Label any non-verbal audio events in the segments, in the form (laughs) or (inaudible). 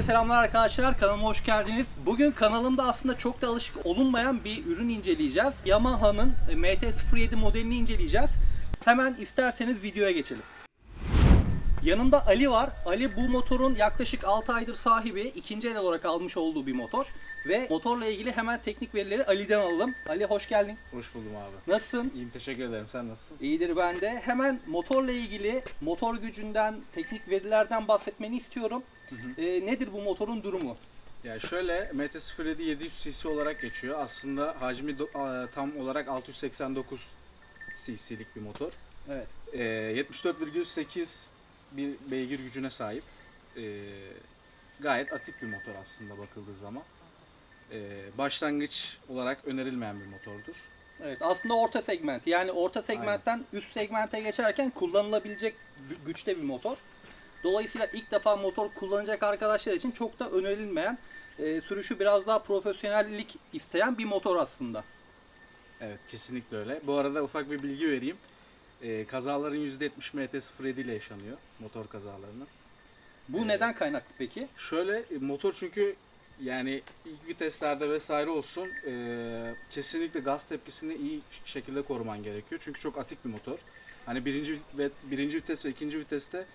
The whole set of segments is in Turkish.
Herkese selamlar arkadaşlar. Kanalıma hoş geldiniz. Bugün kanalımda aslında çok da alışık olunmayan bir ürün inceleyeceğiz. Yamaha'nın e, MT-07 modelini inceleyeceğiz. Hemen isterseniz videoya geçelim. Yanımda Ali var. Ali bu motorun yaklaşık 6 aydır sahibi. ikinci el olarak almış olduğu bir motor. Ve motorla ilgili hemen teknik verileri Ali'den alalım. Ali hoş geldin. Hoş buldum abi. Nasılsın? İyiyim teşekkür ederim. Sen nasılsın? İyidir ben de. Hemen motorla ilgili motor gücünden, teknik verilerden bahsetmeni istiyorum. Ee, nedir bu motorun durumu? Ya şöyle MT-07 700 cc olarak geçiyor. Aslında hacmi tam olarak 689 cc'lik bir motor. Evet. Ee, 74,8 bir beygir gücüne sahip. Ee, gayet atik bir motor aslında bakıldığı zaman. Ee, başlangıç olarak önerilmeyen bir motordur. Evet aslında orta segment. Yani orta segmentten üst segmente geçerken kullanılabilecek gü- güçte bir motor. Dolayısıyla ilk defa motor kullanacak arkadaşlar için çok da önerilmeyen, e, sürüşü biraz daha profesyonellik isteyen bir motor aslında. Evet kesinlikle öyle. Bu arada ufak bir bilgi vereyim. Ee, kazaların %70 MT-07 ile yaşanıyor. Motor kazalarının. Bu Evet. neden kaynaklı peki? Şöyle e, motor çünkü yani ilk viteslerde vesaire olsun e, kesinlikle gaz tepkisini iyi şekilde koruman gerekiyor. Çünkü çok atik bir motor. Hani birinci ve birinci vites ve ikinci viteste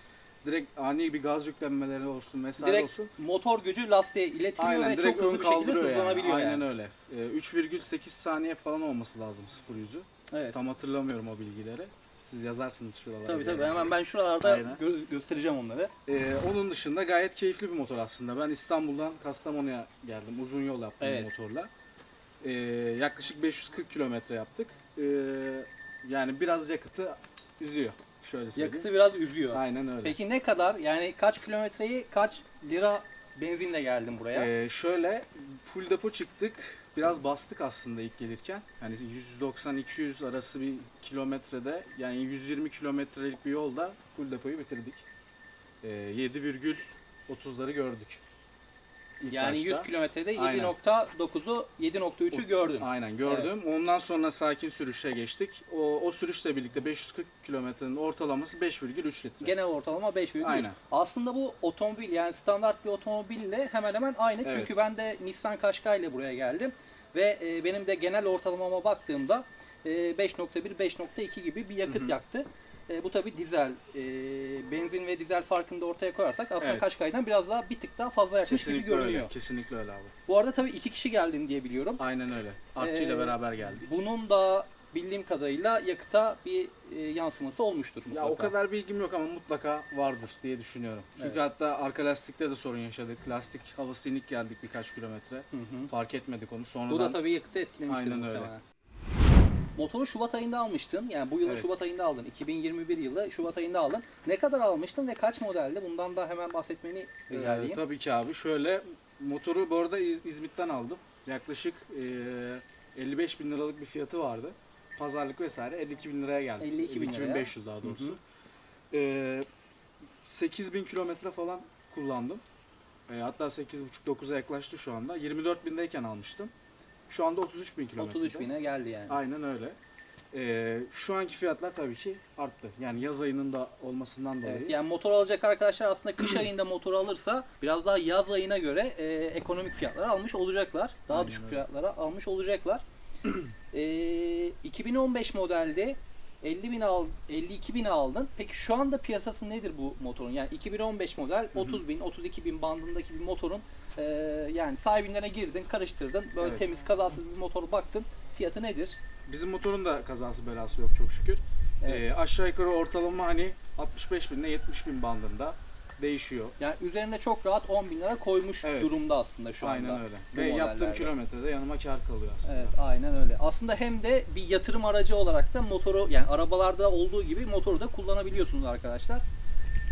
direkt ani bir gaz yüklenmeleri olsun vesaire Direkt olsun. motor gücü lastiğe iletiliyor Aynen ve direkt çok hızlı bir şekilde yani. hızlanabiliyor Aynen yani. öyle. E, 3,8 saniye falan olması lazım sıfır yüzü. Evet. Tam hatırlamıyorum o bilgileri. Siz yazarsınız şuralara. Tabii tabii hemen ben şuralarda Aynen. gö- göstereceğim onları. Ee, onun dışında gayet keyifli bir motor aslında. Ben İstanbul'dan Kastamonu'ya geldim. Uzun yol yaptım Evet. bu motorla. Ee, yaklaşık 540 kilometre yaptık. Ee, yani biraz yakıtı üzüyor. Şöyle söyleyeyim. Yakıtı biraz üzüyor. Aynen öyle. Peki ne kadar? Yani kaç kilometreyi kaç lira benzinle geldin buraya? Ee, şöyle full depo çıktık. Biraz bastık aslında ilk gelirken. Hani 190-200 arası bir kilometrede yani 120 kilometrelik bir yolda full depoyu bitirdik. Ee, 7,30'ları gördük. İlk yani başta. 100 kilometrede Aynen. 7.9'u 7.3'ü gördün. Aynen gördüm. Ondan sonra sakin sürüşe geçtik. O, o sürüşle birlikte 540 kilometrenin ortalaması 5,3 litre. Genel ortalama 5,3. Aynen. Aslında bu otomobil yani standart bir otomobille hemen hemen aynı. Evet. Çünkü ben de Nissan Qashqai ile buraya geldim. Ve e, benim de genel ortalamama baktığımda e, 5.1 5.2 gibi bir yakıt yaktı. E, bu tabi dizel. E, benzin ve dizel farkını da ortaya koyarsak aslında Evet. Qashqai'den biraz daha bir tık daha fazla yakmış gibi görünüyor. öyle. Kesinlikle öyle abi. Bu arada tabii iki kişi geldin diye biliyorum. Aynen öyle. Artçı ile Ee, beraber geldik. Bunun da bildiğim kadarıyla yakıta bir e, yansıması olmuştur mutlaka. Ya o kadar bilgim yok ama mutlaka vardır diye düşünüyorum. Çünkü Evet. hatta arka lastikte de sorun yaşadık. Lastik havası inik geldik birkaç kilometre. Hı hı. Fark etmedik onu. Sonradan Bu da tabii yakıtı etkilemiştir Aynen öyle. muhtemelen. Motoru Şubat ayında almıştın. Yani bu yılın Evet. Şubat ayında aldın. 2021 yılı Şubat ayında aldın. Ne kadar almıştın ve kaç modelde? Bundan da hemen bahsetmeni rica Ee, edeyim. tabii ki abi. Şöyle motoru bu arada İz- İzmit'ten aldım. Yaklaşık e, 55 bin liralık bir fiyatı vardı. Pazarlık vesaire 52 bin liraya geldi. 52 bin liraya. 500 daha doğrusu. Hı hı. E, 8 bin kilometre falan kullandım. E, hatta 8,5-9'a yaklaştı şu anda. 24 bindeyken almıştım. Şu anda 33 bin kilometre. 33 bine geldi yani. Aynen öyle. E, şu anki fiyatlar tabii ki arttı. Yani yaz ayının da olmasından dolayı. Evet, yani motor alacak arkadaşlar aslında kış (clears throat) ayında motor alırsa biraz daha yaz ayına göre e, ekonomik fiyatlara almış olacaklar. Daha Aynen düşük öyle. fiyatlara almış olacaklar. E, 2015 modelde 50 bin al, 52 bin aldın. Peki şu anda piyasası nedir bu motorun? Yani 2015 model 30 bin, 32 bin bandındaki bir motorun e, yani sahibinlerine girdin, karıştırdın. Böyle Evet. temiz, kazasız bir motor baktın. Fiyatı nedir? Bizim motorun da kazası belası yok çok şükür. Evet. Ee, aşağı yukarı ortalama hani 65 bin ile 70 bin bandında değişiyor. Yani üzerine çok rahat 10 bin lira koymuş Evet. durumda aslında şu anda. Aynen öyle. Ve yaptığım kilometrede yanıma kar kalıyor aslında. Evet aynen öyle. Aslında hem de bir yatırım aracı olarak da motoru yani arabalarda olduğu gibi motoru da kullanabiliyorsunuz arkadaşlar.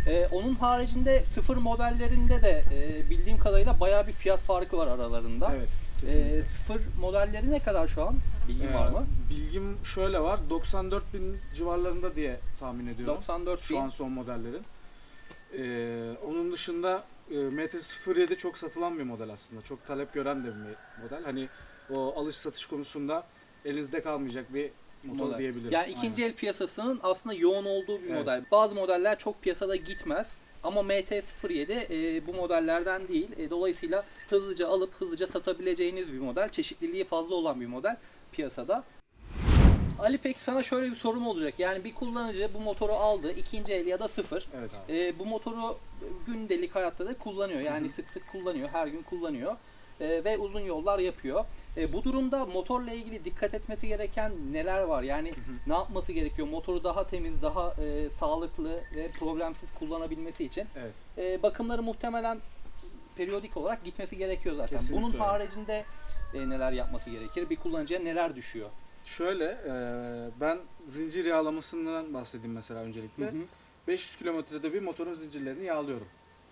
Ee, onun haricinde sıfır modellerinde de e, bildiğim kadarıyla bayağı bir fiyat farkı var aralarında. Evet, Ee, kesinlikle. sıfır modelleri ne kadar şu an? Bilgin Ee, var mı? Bilgim şöyle var. 94 bin civarlarında diye tahmin ediyorum. 94 Şu bin. an son modellerin. Ee, onun dışında e, MT-07 çok satılan bir model aslında. Çok talep gören de bir model. Hani o alış satış konusunda elinizde kalmayacak bir motor model. diyebilirim. Yani ikinci el piyasasının aslında yoğun olduğu bir Evet. model. Bazı modeller çok piyasada gitmez. ama MT-07 e, bu modellerden değil. E, dolayısıyla hızlıca alıp hızlıca satabileceğiniz bir model. Çeşitliliği fazla olan bir model piyasada. Ali peki sana şöyle bir sorum olacak. Yani bir kullanıcı bu motoru aldı, ikinci el ya da sıfır. Evet abi. E, bu motoru gündelik hayatta da kullanıyor. Yani sık sık kullanıyor, her gün kullanıyor. E, ve uzun yollar yapıyor. E, bu durumda motorla ilgili dikkat etmesi gereken neler var? Yani ne yapması gerekiyor? Motoru daha temiz, daha e, sağlıklı ve problemsiz kullanabilmesi için. Evet. E, bakımları muhtemelen periyodik olarak gitmesi gerekiyor zaten. Kesinlikle Bunun haricinde e, neler yapması gerekir? Bir kullanıcıya neler düşüyor? Şöyle e, ben zincir yağlamasından bahsedeyim mesela öncelikle. 500 kilometrede bir motorun zincirlerini yağlıyorum.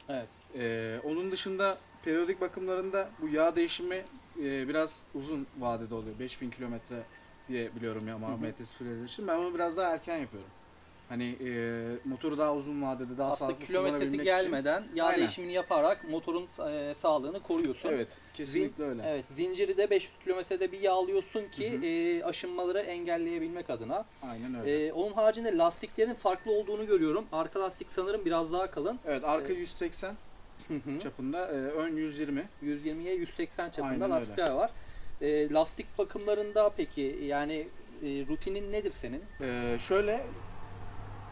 Evet. E, onun dışında periyodik bakımlarında bu yağ değişimi e, biraz uzun vadede oluyor. 5000 kilometre diye biliyorum ya Hı hı. ama MT-07 için. Ben onu biraz daha erken yapıyorum. Hani e, motoru daha uzun vadede daha Aslında sağlıklı kilometresi kullanabilmek için. gelmeden yağ Aynen. değişimini yaparak motorun e, sağlığını koruyorsun. Evet, kesinlikle öyle. Evet, zinciri de 500 kilometrede bir yağlıyorsun ki Hı hı. e, aşınmaları engelleyebilmek adına. Aynen öyle. E, onun haricinde lastiklerin farklı olduğunu görüyorum. Arka lastik sanırım biraz daha kalın. evet, arka e, 180 Hı hı. çapında, e, ön 120. 120'ye 180 çapında Aynen öyle. lastikler var. E, lastik bakımlarında peki yani e, rutinin nedir senin? Ee, şöyle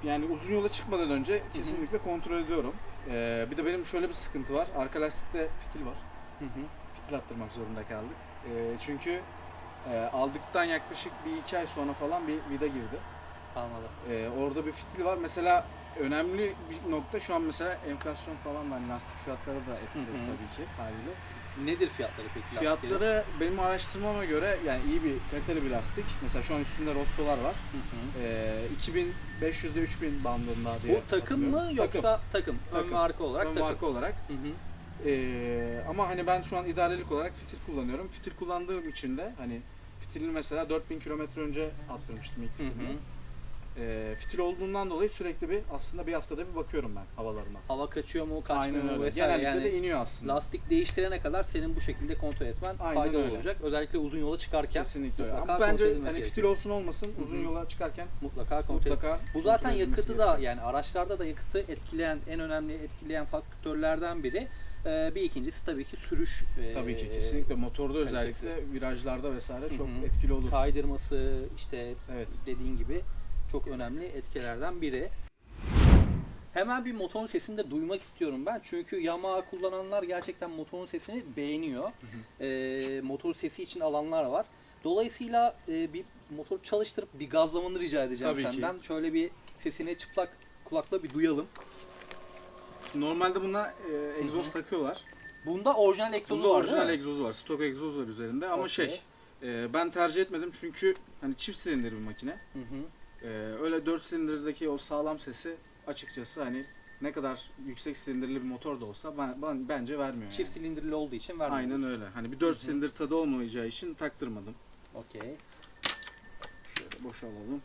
yani uzun yola çıkmadan önce kesinlikle kontrol ediyorum. Ee, bir de benim şöyle bir sıkıntı var. Arka lastikte fitil var. Fitil attırmak zorunda kaldık. Ee, çünkü e, aldıktan yaklaşık bir iki ay sonra falan bir vida girdi. Anladım. Ee, orada bir fitil var. Mesela önemli bir nokta şu an mesela enflasyon falan da hani lastik fiyatları da etkiledi Hı hı. tabii ki haliyle. Nedir fiyatları peki lastiklerin? Fiyatları benim araştırmama göre yani iyi bir kaliteli bir lastik. Mesela şu an üstünde Rosso'lar var. Hı hı. Ee, 2500 ile 3000 bandında diye. Bu takım mı yoksa takım? Ön Takım. ve arka olarak Ön takım. marka olarak. Hı hı. Ee, ama hani ben şu an idarelik olarak fitil kullanıyorum. Fitil kullandığım için de hani fitilini mesela 4000 kilometre önce attırmıştım ilk Hı hı. fitilini. Ee, fitil olduğundan dolayı sürekli bir aslında bir haftada bir bakıyorum ben havalarıma. Hava kaçıyor mu, kaçmıyor Aynen mu öyle. vesaire. Genellikle yani de iniyor aslında. lastik değiştirene kadar senin bu şekilde kontrol etmen Aynen faydalı öyle. olacak. Özellikle uzun yola çıkarken Kesinlikle öyle. Ama bence kontrol hani gerekiyor. fitil olsun olmasın uzun hı. yola çıkarken mutlaka kontrol mutlaka Bu zaten kontrol yakıtı da gerekiyor. yani araçlarda da yakıtı etkileyen en önemli etkileyen faktörlerden biri. Ee, bir ikincisi tabii ki sürüş. e, Tabii ki kesinlikle motorda kalitesi. özellikle virajlarda vesaire çok Hı hı. etkili olur. Kaydırması işte Evet. dediğin gibi çok önemli etkilerden biri. Hemen bir motorun sesini de duymak istiyorum ben. Çünkü Yamaha kullananlar gerçekten motorun sesini beğeniyor. Ee, motor sesi için alanlar var. Dolayısıyla e, bir motor çalıştırıp bir gazlamanı rica edeceğim Tabii ki. senden. Şöyle bir sesini çıplak kulakla bir duyalım. Normalde buna e, egzoz takıyorlar. Bunda orijinal egzozu Bunda var orijinal değil mi? egzoz var. Stok egzoz var üzerinde ama Okey. şey e, ben tercih etmedim çünkü hani çift silindir bir makine. Hı hı. E, öyle 4 silindirdeki o sağlam sesi açıkçası hani ne kadar yüksek silindirli bir motor da olsa ben, ben- bence vermiyor. Çift yani. silindirli olduğu için vermiyor. Aynen öyle. Hani bir 4 silindir tadı olmayacağı için taktırmadım. Okey. Şöyle boşalalım.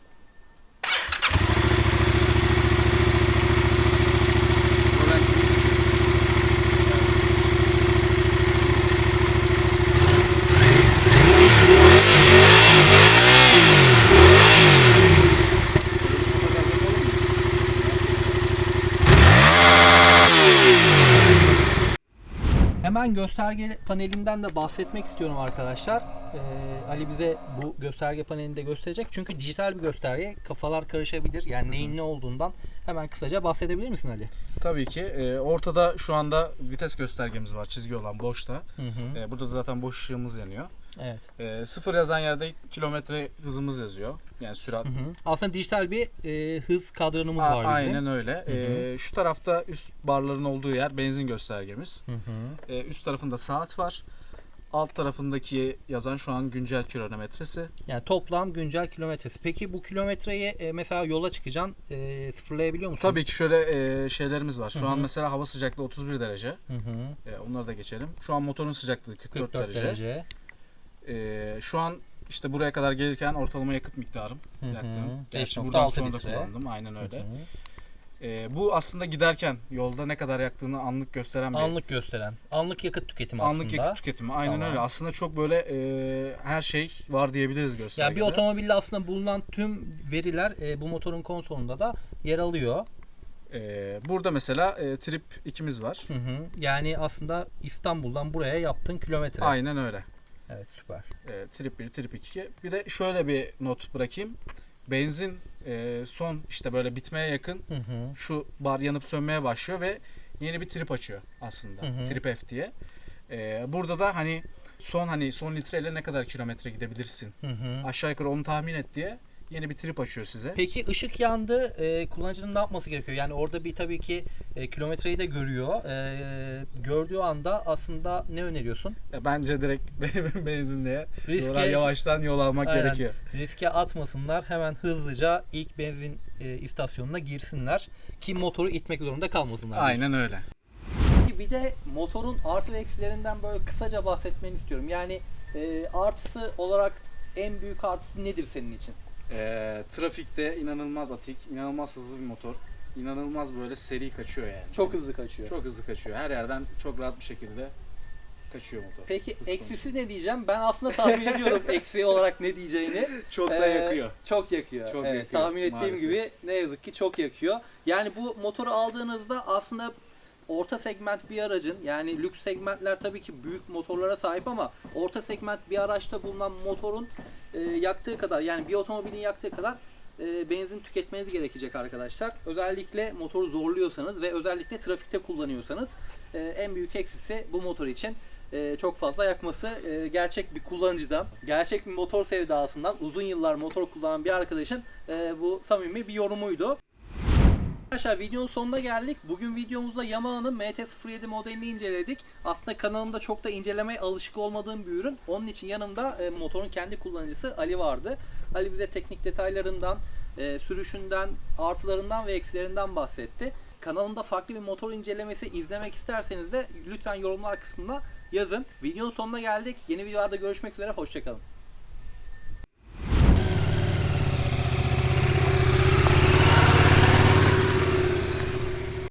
Hemen gösterge panelinden de bahsetmek istiyorum arkadaşlar. Ee, Ali bize bu gösterge panelini de gösterecek. Çünkü dijital bir gösterge. Kafalar karışabilir. Yani neyin ne olduğundan hemen kısaca bahsedebilir misin Ali? Tabii ki. e, ortada şu anda vites göstergemiz var. Çizgi olan boşta. Hı hı. E, burada da zaten boş ışığımız yanıyor. Evet. E, sıfır yazan yerde kilometre hızımız yazıyor. Yani sürat. Hı hı. Aslında dijital bir e, hız kadranımız A- var bizim. aynen öyle. Hı hı. E, şu tarafta üst barların olduğu yer benzin göstergemiz. Hı hı. E, üst tarafında saat var. Alt tarafındaki yazan şu an güncel kilometresi. Yani toplam güncel kilometresi. Peki bu kilometreyi e, mesela yola çıkacaksın e, sıfırlayabiliyor musun? Tabii ki şöyle e, şeylerimiz var. Şu Hı an mesela hava sıcaklığı 31 derece. E, onları da geçelim. Şu an motorun sıcaklığı 44, 44 derece. derece. E, şu an işte buraya kadar gelirken ortalama yakıt miktarım yaktım. Gerçi 5.6 buradan sonra da litre. kullandım. Aynen öyle. Hı hı. E, bu aslında giderken yolda ne kadar yaktığını anlık gösteren bir Anlık gösteren. Anlık yakıt tüketimi anlık aslında. yakıt tüketimi. Aynen Tamam. öyle. Aslında çok böyle e, her şey var diyebiliriz göstergede. Yani bir otomobilde aslında bulunan tüm veriler e, bu motorun konsolunda da yer alıyor. Ee, burada mesela e, Trip 2'miz var. Hı hı. Yani aslında İstanbul'dan buraya yaptığın kilometre. Aynen öyle. Evet süper. Ee, trip 1, Trip 2. Bir de şöyle bir not bırakayım. Benzin e, son işte böyle bitmeye yakın Hı hı. şu bar yanıp sönmeye başlıyor ve yeni bir trip açıyor aslında. Hı hı. Trip F diye. Ee, burada da hani son hani son litreyle ne kadar kilometre gidebilirsin? Hı hı. Aşağı yukarı onu tahmin et diye yeni bir trip açıyor size. Peki ışık yandı. E, kullanıcının ne yapması gerekiyor? Yani orada bir tabii ki e, kilometreyi de görüyor. E, gördüğü anda aslında ne öneriyorsun? Ya bence direkt (laughs) benzinliğe Riske- yola- yavaştan yol almak Aynen. gerekiyor. Riske atmasınlar. Hemen hızlıca ilk benzin e, istasyonuna girsinler ki motoru itmek zorunda kalmasınlar. Aynen öyle. Bir de motorun artı ve eksilerinden böyle kısaca bahsetmeni istiyorum. Yani e, artısı olarak en büyük artısı nedir senin için? Ee, trafikte inanılmaz atik, inanılmaz hızlı bir motor. İnanılmaz böyle seri kaçıyor yani. Çok hızlı kaçıyor. Çok hızlı kaçıyor. Her yerden çok rahat bir şekilde kaçıyor motor. Peki Hız eksisi ne diyeceğim? Ben aslında tahmin ediyorum (laughs) eksi olarak ne diyeceğini. Çok da Ee, yakıyor. Çok yakıyor. Çok evet, yakıyor, tahmin ettiğim maalesef. gibi ne yazık ki çok yakıyor. Yani bu motoru aldığınızda aslında orta segment bir aracın yani lüks segmentler tabii ki büyük motorlara sahip ama orta segment bir araçta bulunan motorun e, yaktığı kadar yani bir otomobilin yaktığı kadar e, benzin tüketmeniz gerekecek arkadaşlar. Özellikle motoru zorluyorsanız ve özellikle trafikte kullanıyorsanız e, en büyük eksisi bu motor için e, çok fazla yakması e, gerçek bir kullanıcıdan, gerçek bir motor sevdasından uzun yıllar motor kullanan bir arkadaşın e, bu samimi bir yorumuydu. Arkadaşlar videonun sonuna geldik. Bugün videomuzda Yamaha'nın MT-07 modelini inceledik. Aslında kanalımda çok da incelemeye alışık olmadığım bir ürün. Onun için yanımda e, motorun kendi kullanıcısı Ali vardı. Ali bize teknik detaylarından, e, sürüşünden, artılarından ve eksilerinden bahsetti. Kanalımda farklı bir motor incelemesi izlemek isterseniz de lütfen yorumlar kısmına yazın. Videonun sonuna geldik. Yeni videolarda görüşmek üzere. Hoşçakalın.